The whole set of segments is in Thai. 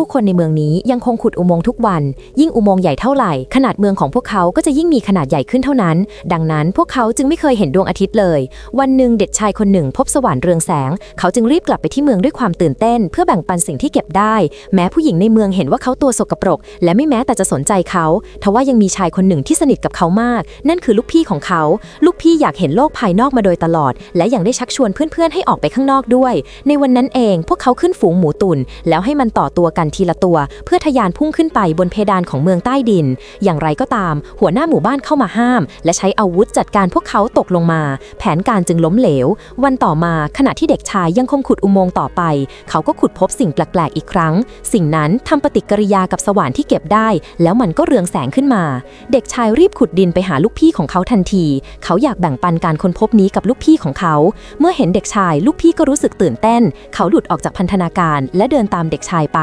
ผู้คนในเมืองนี้ยังคงขุดอุโมงค์ทุกวัน ยิ่งอุโมงค์ใหญ่เท่าไหร่ ขนาดเมืองของพวกเขาก็จะยิ่งมีขนาดใหญ่ขึ้นเท่านั้น ดังนั้นพวกเขาจึงไม่เคยเห็นดวงอาทิตย์เลย วันหนึ่งเด็กชายคนหนึ่งพบสว่านเรืองแสง เขาจึงรีบกลับไปที่เมืองด้วยความตื่นเต้น เพื่อแบ่งปันสิ่งที่เก็บได้ แม้ผู้หญิงในเมืองเห็นว่าเขาตัวสกปรก และไม่แม้แต่จะสนใจเขาทว่ายังมีชายคนหนึ่งที่สนิทกับเขามาก นั่นคือลูกพี่ของเขา ลูกพี่อยากเห็นโลกภายนอกมาโดยตลอด และยังได้ชักชวนเพื่อนๆให้ออกไปข้างนอกด้วย ในวันนั้นเอง พวกเขาขึ้นฝูงหมูตุนแล้วให้มันต่อตัวกันทีละตัว เพื่อทะยานพุ่งขึ้นไปบนเพดานของเมืองใต้ดิน อย่างไรก็ตาม หัวหน้าหมู่บ้านเข้ามาห้าม และใช้อาวุธจัดการพวกเขาตกลงมา แผนการจึงล้มเหลว วันต่อมาขณะที่เด็กชายยังคงขุดอุโมงค์ต่อไป เขาก็ขุดพบสิ่งแปลกๆอีกครั้ง สิ่งนั้นทำปฏิกิริยากับสว่านที่เก็บได้ แล้วมันก็เรืองแสงขึ้นมา เด็กชายรีบขุดดินไปหาลูกพี่ของเขาทันที เขาอยากแบ่งปันการค้นพบนี้กับลูกพี่ของเขา เมื่อเห็นเด็กชายลูกพี่ก็รู้สึกตื่นเต้น เขาหลุดออกจากพันธนาการและเดินตามเด็กชายไป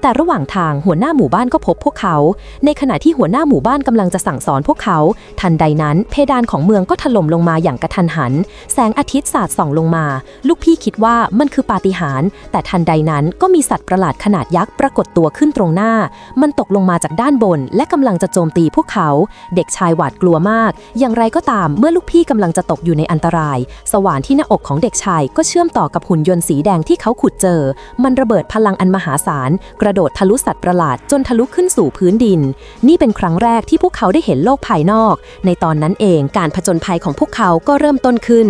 แต่ระหว่างทางหัวหน้าหมู่บ้านก็พบพวกเขา ในขณะที่หัวหน้าหมู่บ้านกำลังจะสั่งสอนพวกเขา ทันใดนั้น เพดานของเมืองก็ถล่มลงมาอย่างกระทันหัน แสงอาทิตย์สาดส่องลงมา ลูกพี่คิดว่ามันคือปาฏิหาริย์แต่ทันใดนั้นก็มีสัตว์ประหลาดขนาดยักษ์ปรากฏตัวขึ้นตรงหน้า มันตกลงมาจากด้านบน และกำลังจะโจมตีพวกเขา เด็กชายหวาดกลัวมาก อย่างไรก็ตามเมื่อลูกพี่กำลังจะตกอยู่ในอันตราย สว่านที่หน้าอกของเด็กชายก็เชื่อมต่อกับหุ่นยนต์สีแดงที่เขาขุดเจอ มันระเบิดพลังอันมหาศาลกระโดดทะลุสัตว์ประหลาดจนทะลุขึ้นสู่พื้นดิน นี่เป็นครั้งแรกที่พวกเขาได้เห็นโลกภายนอก ในตอนนั้นเองการผจญภัยของพวกเขาก็เริ่มต้นขึ้น